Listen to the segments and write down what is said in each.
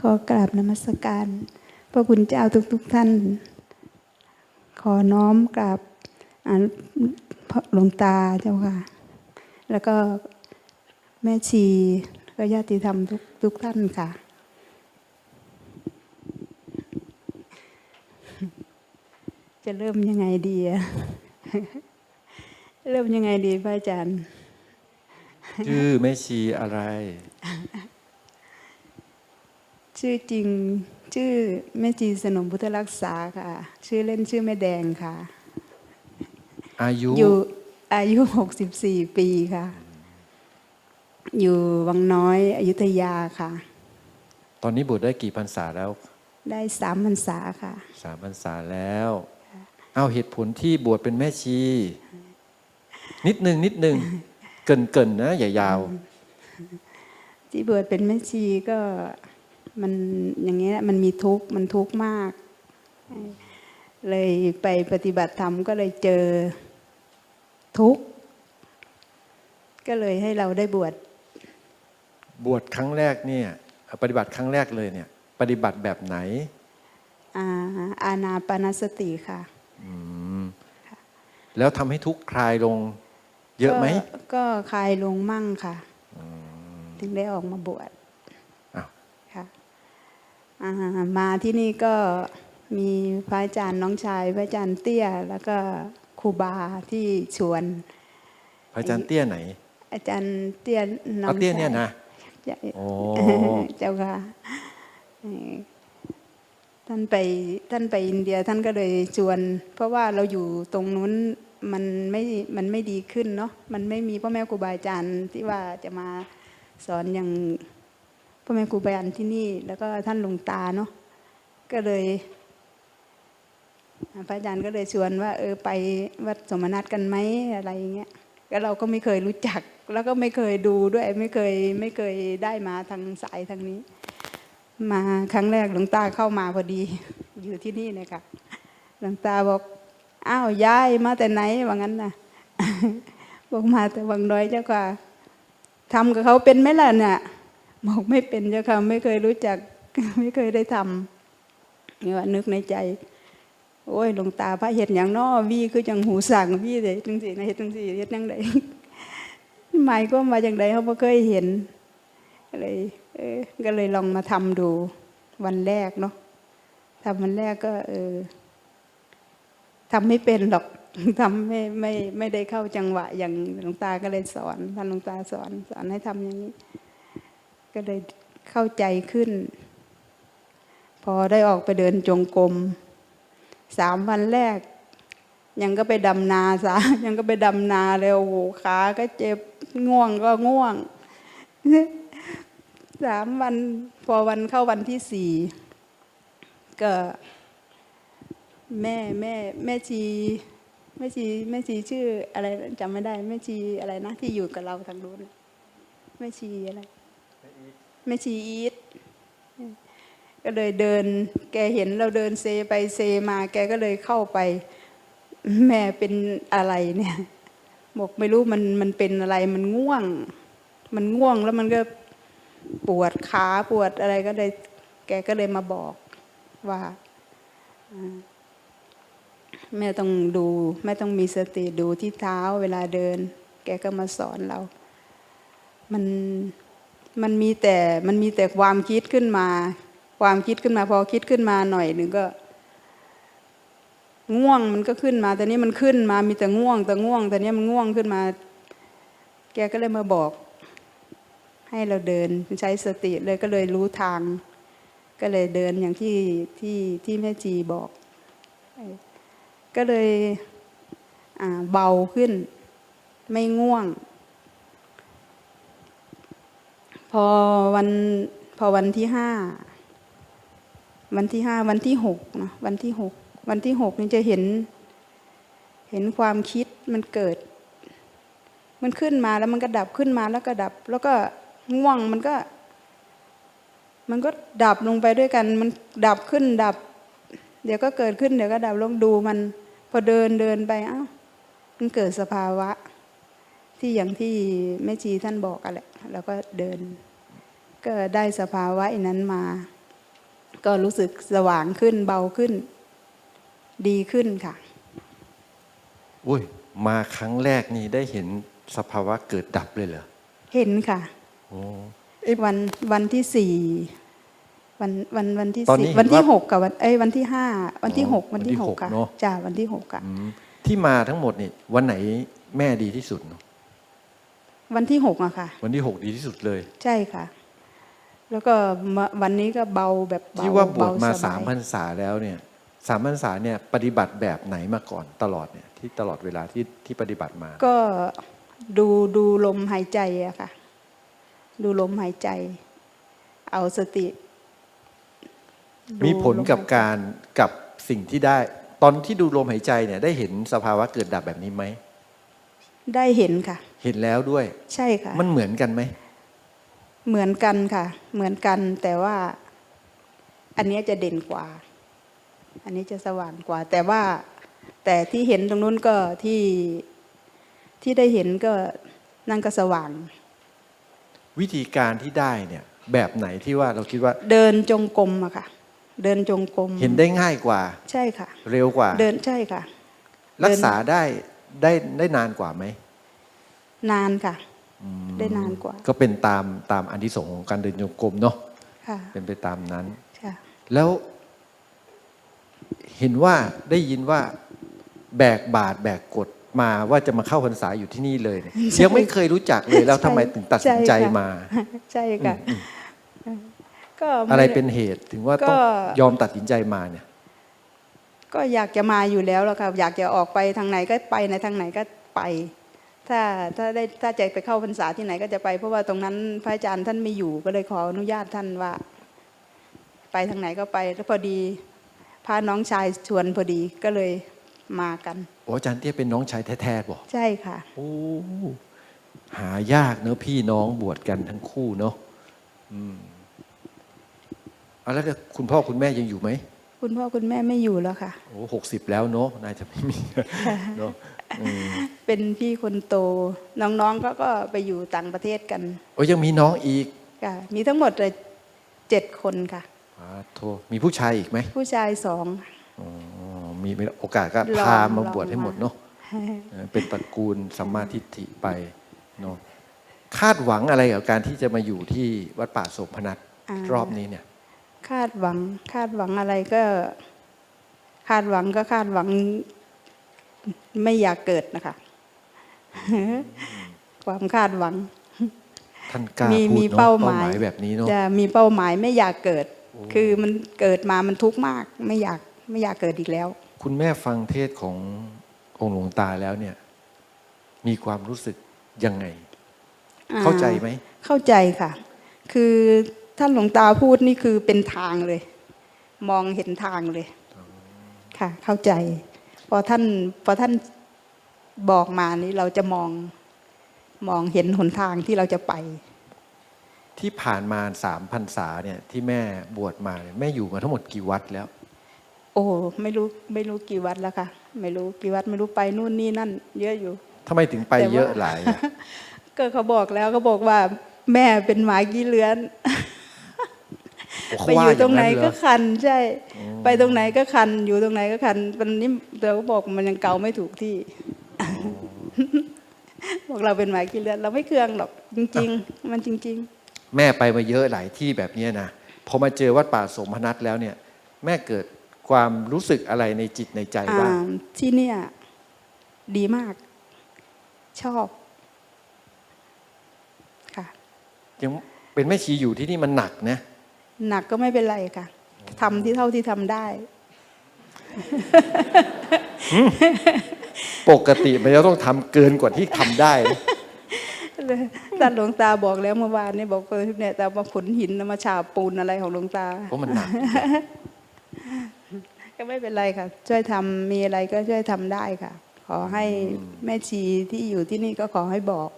ขอกราบนมัสการ พระคุณเจ้าทุกๆทท่าน ขอน้อมกราบหลวงตาเจ้าค่ะ แล้วก็แม่ชีแล้วก็ญาติธรรมทุกทุกท่านค่ะ จะเริ่มยังไงดีอะเริ่มยังไงดีพระอาจารย์ ชื่อแม่ชีอะไร ชื่อจริงชื่อแม่จีสนมพุทธรักษาค่ะ ชื่อเล่นชื่อแม่แดงค่ะ อายุอยู่อายุ64ปีค่ะ อยู่วังน้อยอยุธยาค่ะ ตอนนี้บวชได้กี่พรรษาแล้ว ได้สามพรรษาค่ะสามพรรษาแล้ว เอาเหตุผลที่บวชเป็นแม่ชี นิดหนึ่งนิดหนึ่งเกินเกินๆนะ อย่ายาว ที่บวชเป็นแม่ชีก็ มันอย่างเงี้ยมันมีทุกข์มันทุกข์มาก เลยไปปฏิบัติธรรมก็เลยเจอทุกข์ก็เลยให้เราได้บวชบวชครั้งแรกเนี่ย ปฏิบัติครั้งแรกเลยเนี่ย ปฏิบัติแบบไหน อาอาณาปานสติค่ะอืมแล้วทำให้ทุกข์คลายลง เยอะไหมก็ก็คลายลงมั่งค่ะ ถึงได้ออกมาบวชอ้าวค่ะอ่า มาที่นี่ก็มีพระอาจารย์น้องชาย พระอาจารย์เตี้ย แล้วก็ครูบาที่ชวน พระอาจารย์เตี้ยไหน อาจารย์เตี้ยน้องเอาเตี้ยเนี่ยนะชายโอ้เจ้าค่ะเอ่อท่านไปท่านไปอินเดียท่านก็เลยชวน เพราะว่าเราอยู่ตรงนู้นมันไม่มันไม่ดีขึ้นเนาะมันไม่มีพ่อแม่ครูบาอาจารย์ที่ว่าจะมาสอนอย่าง พ่อแม่ครูบาอาจารย์ที่นี่ แล้วก็ท่านหลวงตาเนาะก็เลยพระอาจารย์ก็เลยชวนว่า เออไปวัดสมนัตกันไหมอะไรอย่างเงี้ยก็เราก็ไม่เคยรู้จัก แล้วก็ไม่เคยดูด้วยไม่เคยไม่เคยได้มาทางสายทางนี้ มาครั้งแรกหลวงตาเข้ามาพอดี อยู่ที่นี่เนี่ยค่ะหลวงตาบอกอ้าวย้ายมาแต่ไหนว่างั้นนะบอกมาแต่วังน้อยเจ้าค่ะทำกับเขาเป็นไหมล่ะเนี่ย บอกไม่เป็นเจ้าค่ะไม่เคยรู้จัก ไม่เคยได้ทำนี่ว่านึกในใจ โอ้ยหลวงตาพระเห็ดอย่างน้อวีคือจังหูสั่งวีเลยจังสีนะเห็ดจังสีเห็ดจังไดหมายก็มาจังไดเขาบ่เคยเห็นก็เลยเออก็เลยลองมาทำดูวันแรกเนาะทำวันแรกก็ เออทำไม่เป็นหรอกทำไม่ไม่ไม่ได้เข้าจังหวะอย่างหลวงตาก็เลยสอนท่านหลวงตาสอนสอนให้ทำอย่างนี้ ก็เลยเข้าใจขึ้น พอได้ออกไปเดินจงกรมสามวันแรก ยังก็ไปดำนาซะยังก็ไปดำนาเลยโอ้โหขาก็เจ็บง่วงก็ง่วงสามวันพอวันเข้าวันที่สี่ก็แม่แม่แม่ชีแม่ชีแม่ชีชื่ออะไรจำไม่ได้แม่ชีอะไรนะที่อยู่กับเราทางนู้นแม่ชีอะไร แม่ชีอีทก็เลยเดิน แกเห็นเราเดินเซไปเซมา แกก็เลยเข้าไป แม่เป็นอะไรเนี่ยบอกไม่รู้มันมันเป็นอะไรมันง่วง มันง่วงแล้วมันก็ปวดขาปวดอะไรก็เลย แกก็เลยมาบอกว่าอ่าแม่ต้องดูแม่ต้องมีสติดูที่เท้าเวลาเดิน แกก็มาสอนเรา มัน มันมีแต่มันมีแต่ความคิดขึ้นมา ความคิดขึ้นมา พอคิดขึ้นมาหน่อยหนึ่งก็ ง่วงมันก็ขึ้นมาแต่นี้มันขึ้นมามีแต่ง่วงแต่ง่วงแต่นี้มันง่วงขึ้นมา แกก็เลยมาบอก ให้เราเดินใช้สติเลยก็เลยรู้ทาง ก็เลยเดินอย่างที่ที่ที่แม่จีบอก ก็เลยเบาขึ้น ไม่ง่วง พอวันพอวันที่ห้าวันที่ห้าวันที่หกนะวันที่หกวันที่หกนี่จะเห็น เห็นความคิดมันเกิด มันขึ้นมาแล้วมันก็ดับขึ้นมาแล้วก็ดับ แล้วก็ง่วงมันก็ มันก็ดับลงไปด้วยกัน มันดับขึ้นดับ เดี๋ยวก็เกิดขึ้นเดี๋ยวก็ดับลงดูมัน พอเดินเดินไปอ้าวมันเกิดสภาวะ ที่อย่างที่แม่ชีท่านบอกกันแหละ แล้วก็เดิน ก็ได้สภาวะอันนั้นมา ก็รู้สึกสว่างขึ้นเบาขึ้น ดีขึ้นค่ะ อุ้ยมาครั้งแรกนี่ได้เห็นสภาวะเกิดดับเลยเหรอ เห็นค่ะโอ้วันวันที่สี่วันวันวันที่ตอนนี้สี่เห็นวันที่ว่าหกกับวันเอ้ยวันที่ห้าวันที่อ๋อหกวันที่วันที่หหกกค่ะเนอะจ้าวันที่หกค่ะอืมที่มาทั้งหมดนี่วันไหนแม่ดีที่สุดเนอะ วันที่หกอะค่ะ วันที่หกดีที่สุดเลย ใช่ค่ะ แล้วก็มาวันนี้ก็เบาแบบเบาที่ว่าบวชมาเบสามบยพรรษาแล้วเนี่ยสามพรรษาเนี่ยปฏิบัติแบบไหนมาก่อนตลอดเนี่ยที่ตลอดเวลาที่ที่ปฏิบัติมา ก็ดูดูลมหายใจอะค่ะ ดูลมหายใจ เอาสติดูมีผลกับมหายใจการกับสิ่งที่ได้ ตอนที่ดูลมหายใจเนี่ยได้เห็นสภาวะเกิดดับแบบนี้ไหม ได้เห็นค่ะ เห็นแล้วด้วย ใช่ค่ะ มันเหมือนกันไหม เหมือนกันค่ะ เหมือนกันแต่ว่า อันเนี้ยจะเด่นกว่า อันนี้จะสว่างกว่า แต่ว่าแต่ที่เห็นตรงนู้นก็ที่ที่ได้เห็นก็นั่นก็สว่าง วิธีการที่ได้เนี่ย แบบไหนที่ว่าเราคิดว่า เดินจงกรมอะค่ะ เดินจงกรมเห็นได้ง่ายกว่า ใช่ค่ะ เร็วกว่า เดินใช่ค่ะ รักษาได้ ได้ได้นานกว่าไหม นานค่ะ อืมได้นานกว่า ก็เป็นตามตามอันที่สงส์ของการเดินโยกรมเนาะค่ะเป็นไปตามนั้น ค่ะ แล้วเห็นว่าได้ยินว่าแบกบาทแบกกดมาว่าจะมาเข้าพรรษาอยู่ที่นี่เลยเนี่ยยังไม่เคยรู้จักเลยแล้วทำไมถึงตัดสินใจช่ค่ะ มา ใช่ค่ะก็ม่ อะไรเป็นเหตุถึงว่าต้องก็ ยอมตัดสินใจมาเนี่ย ก็อยากจะมาอยู่แล้วแล้วค่ะอยากจะออกไปทางไหนก็ไปในทางไหนก็ไป ถ้าถ้าได้ถ้าจะไปเข้าพรรษาที่ไหนก็จะไป เพราะว่าตรงนั้นพระอาจารย์ท่านไม่อยู่ก็เลยขออนุญาตท่านว่า ไปทางไหนก็ไปแล้วพอดีพาน้องชายชวนพอดีก็เลยมากันโอ้อาจารย์เตี้ยเป็นน้องชายแท้ๆบอกใช่ค่ะโอ้หายากเนอะพี่น้องบวชกันทั้งคู่เนอะอืมเอาแล้วคุณพ่อคุณแม่ยังอยู่ไหม คุณพ่อคุณแม่ไม่อยู่แล้วค่ะโอ้หกสิบแล้วเนอะน่าจะไม่มีเนอะอืมเป็นพี่คนโต น้องๆก็ก็ไปอยู่ต่างประเทศกัน โอ้ยังมีน้องอีกค่ะมีทั้งหมดเลยเจ็ดคนค่ะอ่าโทมีผู้ชายอีกไหมผู้ชายสองอ๋อมีโอกาสก็ลองพามาลองบวชให้หมดมาเนาะเออเป็นตระกูลสัมมาทิฏฐิไปเนาะคาดหวังอะไรกับการที่จะมาอยู่ที่วัดป่าโสมพนัสารอบนี้เนี่ย คาดหวัง คาดหวังอะไรก็ คาดหวังก็คาดหวัง ไม่อยากเกิดนะคะ ความคาดหวังท่านกล้ามีพูดมีเนาะเป้าเป้าหหมายมายแบบนี้เนาะจะมีเป้าหมายไม่อยากเกิด คือมันเกิดมามันทุกข์มาก ไม่อยากไม่อยากเกิดอีกแล้ว คุณแม่ฟังเทศขององค์หลวงตาแล้วเนี่ย มีความรู้สึกยังไงอ่าเข้าใจไหม เข้าใจค่ะ คือ ท่านหลวงตาพูดนี่คือเป็นทางเลย มองเห็นทางเลย ค่ะ เข้าใจ พอท่านพอท่านบอกมานี้เราจะมองมองเห็นหนทางที่เราจะไป ที่ผ่านมาสามพรรษาเนี่ยที่แม่บวชมาเนี่ยแม่อยู่มาทั้งหมดกี่วัดแล้ว โอ้ไม่รู้ไม่รู้กี่วัดแล้วค่ะ ไม่รู้กี่วัดไม่รู้ไปนู่นนี่นั่น เยอะอยู่ทำไมถึงไปแต่ว่าเยอะหลายอะก็เขาบอกแล้วเขาบอกว่า แม่เป็นหมากี้เลื้อนโอ้เขา ไปอว่ายู่อตรย่างงไหนนั้นเหรก็อคันใช่ ไปตรงไหนก็คัน อยู่ตรงไหนก็คันวันนี้เราก็บอกมันยังเกาไม่ถูกที่บอกเราเป็นหมากินเลือดเราไม่เคืองหรอกจริง ๆ มันจริงแม่ไปมาเยอะหลายที่แบบเนี้ยนะพอมาเจอวัดป่าสมพนัสแล้วเนี่ย แม่เกิดความรู้สึกอะไรในจิตในใจๆบ้างอ่าที่เนี่ย ดีมาก ชอบ ค่ะยังเป็นแม่ชีอยู่ที่นี่มันหนักนะ หนักก็ไม่เป็นไรค่ะทำที่เท่าที่ทำได้ ปกติมันจะต้องทำเกินกว่าที่ทำได้นะท่านหลวงตาบอกแล้วเมื่อวานนี่บอกว่าเนี่ยแต่มาขนหินมาฉาบปูนอะไรของหลวงตาเพราะมันหนักก็ไม่เป็นไรค่ะ ช่วยทำมีอะไรก็ช่วยทำได้ค่ะ ขอให้แม่ชีที่อยู่ที่นี่ก็ขอให้บอก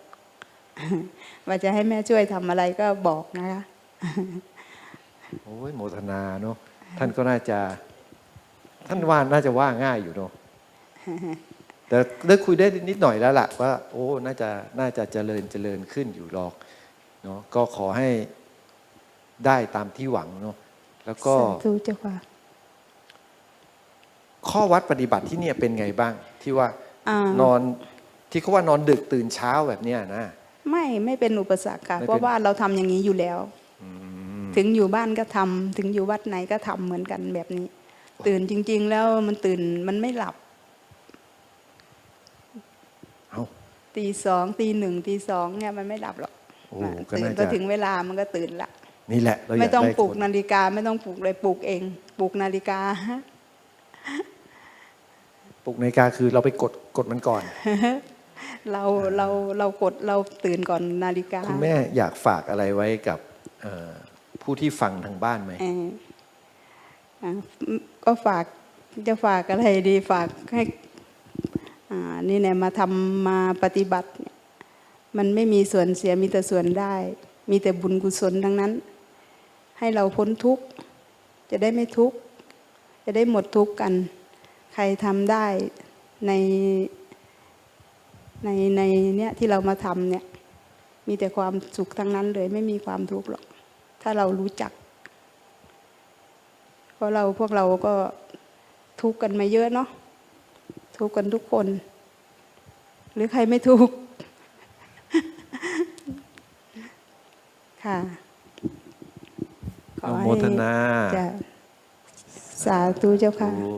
ว่าจะให้แม่ช่วยทำอะไรก็บอกนะคะ โอ้ยโมทนาเนาะท่านก็น่าจะ ท่านว่าน่าจะว่าง่ายอยู่เนาะแต่ได้คุยได้นิดหน่อยแล้วล่ะว่า โอ้น่าจะน่าจะเจริญเจริญขึ้นอยู่หรอกเนาะก็ขอให้ได้ตามที่หวังเนาะแล้วก็สาธุเจ้าค่ะข้อวัดปฏิบัติที่เนี่ยเป็นไงบ้าง ที่ว่าอ่านอนที่เขาว่านอนดึกตื่นเช้าแบบเนี้ยนะ ไม่ไม่เป็นอุปสรรคค่ะไม่เป็นเพราะว่าเราทำอย่างนี้อยู่แล้ว ถึงอยู่บ้านก็ทำถึงอยู่วัดไหนก็ทำเหมือนกันแบบนี้ ตื่นจริง ๆ แล้วมันตื่นมันไม่หลับเอ้าตีสองตีหนึ่งตีสองเนี่ยมันไม่หลับหรอกโอ้อะก็ตื่นน่าพจะอถึงเวลามันก็ตื่นละนี่แหละเราอยากไม่ต้องได้ปลุกคนนาฬิกาไม่ต้องปลุกเลยปลุกเองปลุกนาฬิกาปลุกนาฬิกาคือเราไปกดกดมันก่อน เราเราเรากดเราตื่นก่อนนาฬิกา คุณแม่อยากฝากอะไรไว้กับเอ่อ ผู้ที่ฟังทางบ้านไหมก็ฝากจะฝากอะไรดีฝากให้นี่เนี่ยมาทำมาปฏิบัติเนี่ยมันไม่มีส่วนเสียมีแต่ส่วนได้ มีแต่บุญกุศลทั้งนั้น ให้เราพ้นทุกข์ จะได้ไม่ทุกข์ จะได้หมดทุกข์กัน ใครทำได้ในในในเนี่ยที่เรามาทำเนี่ย มีแต่ความสุขทั้งนั้นเลย ไม่มีความทุกข์หรอก ถ้าเรารู้จัก เพราะเราพวกเราก็ทุกข์กันมาเยอะเนาะทุกข์กันทุกคน หรือใครไม่ทุกข์ค่ะขอนุโมทนาจะสาธุเจ้าค่ะรู้